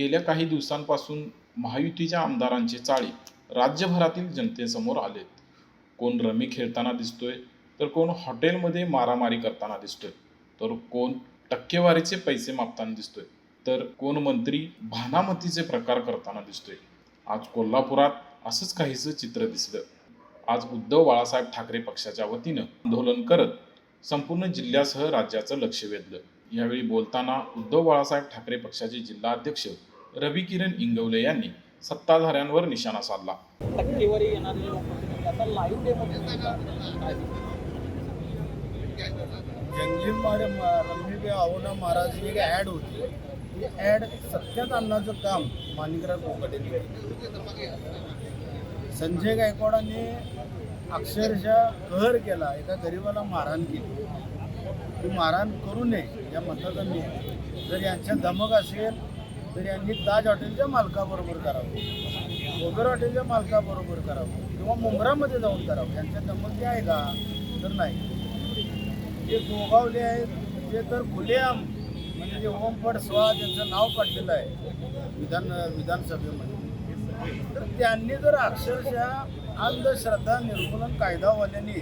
गेल्या काही दिवसांपासून महायुतीच्या आमदारांचे चाळे राज्यभरातील जनतेसमोर आलेत. कोण रमी खेळताना दिसतोय तर कोण हॉटेलमध्ये मारामारी करताना दिसतोय तर कोण टक्केवारीचे पैसे मापताना दिसतोय तर कोण मंत्री भानामतीचे प्रकार करताना दिसतोय. आज कोल्हापुरात असंच काहीसं चित्र दिसलं. आज उद्धव बाळासाहेब ठाकरे पक्षाच्या वतीनं आंदोलन करत संपूर्ण जिल्ह्यासह राज्याचं लक्ष वेधलं. यावेळी बोलताना उद्धव बाळासाहेब ठाकरे पक्षाचे जिल्हा अध्यक्ष रवी किरण इंगवले यांनी सत्ताधाऱ्यांवर निशाणा साधला. जंगली पे आवना महाराज ही एक ॲड होती. ती ॲड सत्यात आणण्याचं काम माणिकराव केलं. संजय गायकवाडांनी अक्षरशः कहर केला. एका गरिबाला मारहाण केली. ती मारहाण करू नये या मतदारांनी जर यांच्या धमक असेल तर यांनी ताज हॉटेलच्या मालकाबरोबर करावं. ओगर हॉटेलच्या मालकाबरोबर करावं. किंवा मुंब्रामध्ये जाऊन करावं. यांच्या संबंधी आहे का? तर नाही. जे गोगावले आहेत ते तर खुलेआम म्हणजे ओम फड स्वा यांचं नाव काढलेलं आहे विधान विधानसभेमध्ये. तर त्यांनी जर अक्षरशः अंधश्रद्धा निर्मूलन कायदावाल्यांनी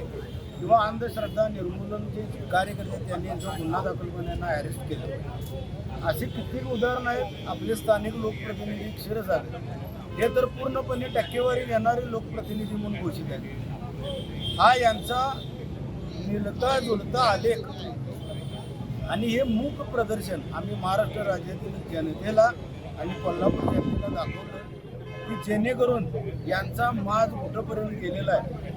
किंवा अंधश्रद्धा निर्मूलनचे जे कार्यकर्ते त्यांनी जो गुन्हा दाखल करून यांना अरेस्ट केलं. अशी कित्येक उदाहरणं आहेत. आपले स्थानिक लोकप्रतिनिधी क्षीरसागर हे तर पूर्णपणे टक्केवारी घेणारे लोकप्रतिनिधी म्हणून घोषित आहेत. हा यांचा मिळता जुळता आलेख आणि हे मूक प्रदर्शन आम्ही महाराष्ट्र राज्यातील जनतेला आणि कोल्हापूर जनतेला दाखवलं की जेणेकरून यांचा माज कुठंपर्यंत गेलेला आहे.